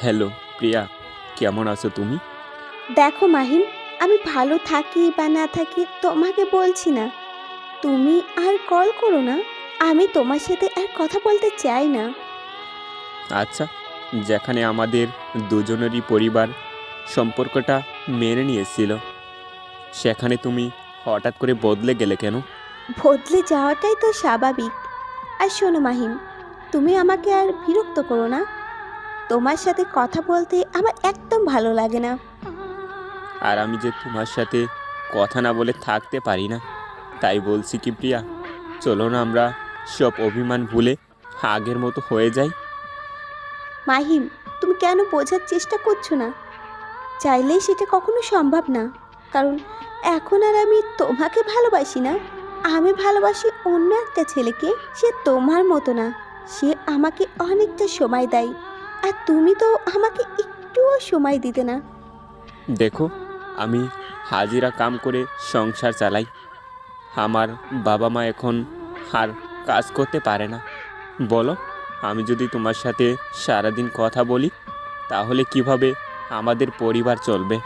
Hello প্রিয়া কেমন আছো তুমি? দেখো মাহিম আমি ভালো থাকি বা না থাকি তোমাকে বলছি না। তুমি আর কল করো না আমি তোমার সাথে আর কথা বলতে চাই না। আচ্ছা যেখানে আমাদের দুজনেরই পরিবার সম্পর্কটা মেনে নিয়েছিল সেখানে তুমি হঠাৎ করে বদলে গেলে কেন? বদলে যাওয়াটাই তো স্বাভাবিক। আর শোনো মাহিম তুমি আমাকে আর বিরক্ত করো না। তোমার সাথে কথা বলতে আমার একদম ভালো লাগে না। আর আমি যে তোমার সাথে কথা না বলে থাকতে পারি না তাই বলছি কি প্রিয়া চলো না আমরা সব অভিমান ভুলে আগের মতো হয়ে যাই। মাহিম তুমি কেন বোঝার চেষ্টা করছ না? চাইলেই সেটা কখনো সম্ভব না কারণ এখন আর আমি তোমাকে ভালোবাসি না। আমি ভালোবাসি অন্য একটা ছেলেকে সে তোমার মতো না। সে আমাকে অনেকটা সময় দেয়। আর তুমি তো আমাকে একটুও সময় দিতে না। দেখো আমি হাজিরা কাম করে সংসার চালাই। আমার বাবা মা এখন আর কাজ করতে পারে না। বলো আমি যদি তোমার সাথে সারাদিন কথা বলি তাহলে কীভাবে আমাদের পরিবার চলবে?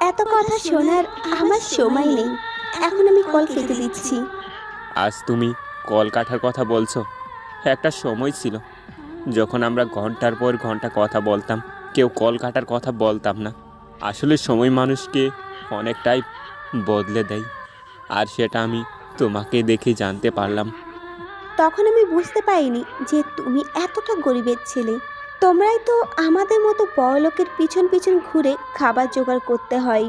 এত কথা শোনার আমার সময় নেই। এখন আমি কল কেটে দিচ্ছি। আজ তুমি কল কাটার কথা বলছো। একটা সময় ছিল। যখন আমরা ঘণ্টার পর ঘণ্টা কথা বলতাম, কেউ কল কাটার কথা বলতাম না। আসলে সময় মানুষকে অনেকটাই বদলে দেয়, আর সেটা আমি তোমাকে দেখে জানতে পারলাম। তখন আমি বুঝতে পারিনি যে তুমি এতটা গরিবের ছেলে। তোমরাই তো আমাদের মতো বড়লোকের পিছন পিছন ঘুরে খাবার জোগাড় করতে হয়।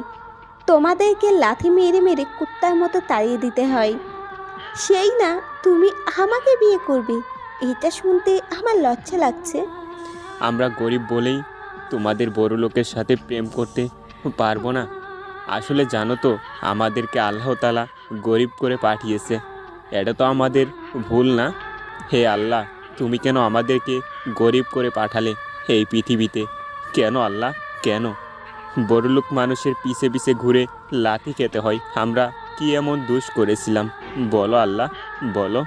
তোমাদেরকে লাথি মেরে মেরে কুত্তার মতো তাড়িয়ে দিতে হয়। সেই না, তুমি আমাকে বিয়ে করবে। এটা শুনতে আমার লজ্জা লাগছে। আমরা গরিব বলেই তোমাদের বড় লোকের সাথে প্রেম করতে পারব না। আসলে জানো তো, আমাদেরকে আল্লাহ তালা গরিব করে পাঠিয়েছে। এটা তো আমাদের ভুল না। হে আল্লাহ, তুমি কেন আমাদেরকে গরিব করে পাঠালে এই পৃথিবীতে? কেন আল্লাহ, কেন? বড়লোক মানুষের পিছে পিছে ঘুরে লাথি খেতে হয়। আমরা কি এমন দোষ করেছিলাম? বলো আল্লাহ, বলো।